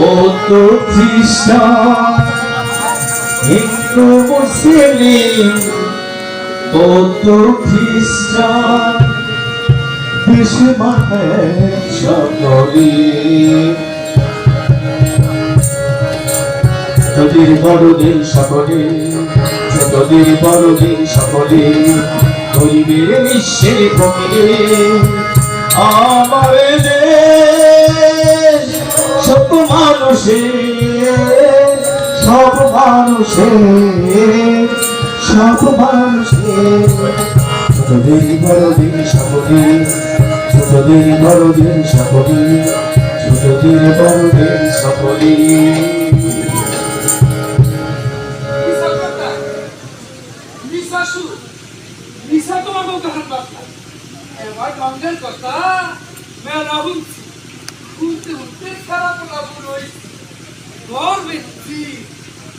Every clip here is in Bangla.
বৌদ্ধ খ্রিস্টান হিন্দু, মুসলিম খ্রিস্টান দেশে মাথায় সকলে। ছোটদের বড়দের সকলে ছোটদের বড়দের সকলে গরিবের ভূমিরে সব মানুষের সব মানুষের ছোটদের বড়দের সকলে ছোটদের বড়দের সকলে ছোটদের বড়দের সকলে মিশা কথা এবার গঙ্গের কথা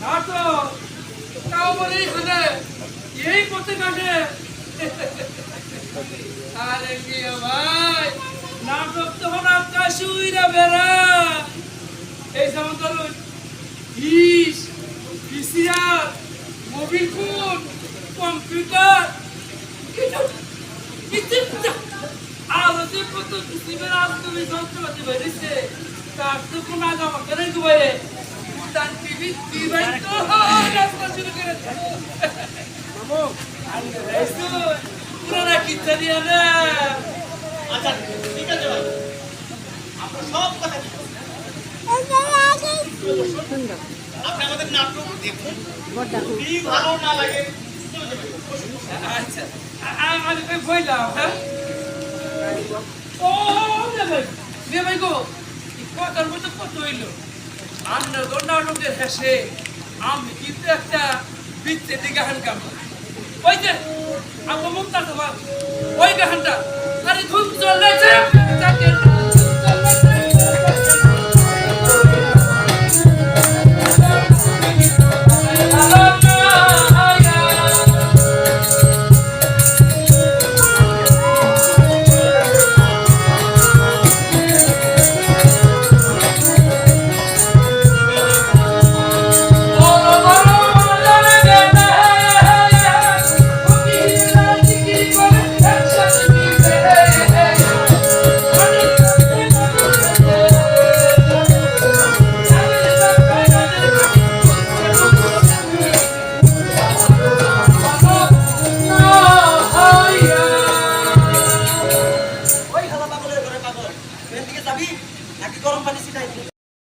খাই গা আপনি বসুন আমাদের নাটক দেখুন কি কইলে নাটক তাও বলে এখানে এই পথে কাটে আরে কি ভাই নাটক তো হন আকাশ উইরা বেড়া এই যেমন ধরুন ইস ভিসিআর মোবিল ফোন কম্পিউটার কিন্তু কিন্তু আলো যে কত কিসিমের আজকে যন্ত্রপাতি বেরিয়েছে তার তো কোন আগে আমাকে রেখে বাইরে ভুটান টিভি টিভাই তো রাস্তা শুরু করেছে পুরানা কিচ্ছা দিয়ে না আচ্ছা ঠিক আছে ভাই আমরা সব কথা আপনি আমাদের নাটক দেখুন ভালো না লাগে চলে যাবেন। বসুন, বসুন। আচ্ছা আ- আ- আমি কই হ্যাঁ ও ভাই গো কথার কত হইল নাটকের হেসে, আমি কিন্তু একটা বৃত্তে দিকে হানকাম ওই যে আমার মুক্তা তোমার ওই গাহানটা, আরে ধূপ তাকে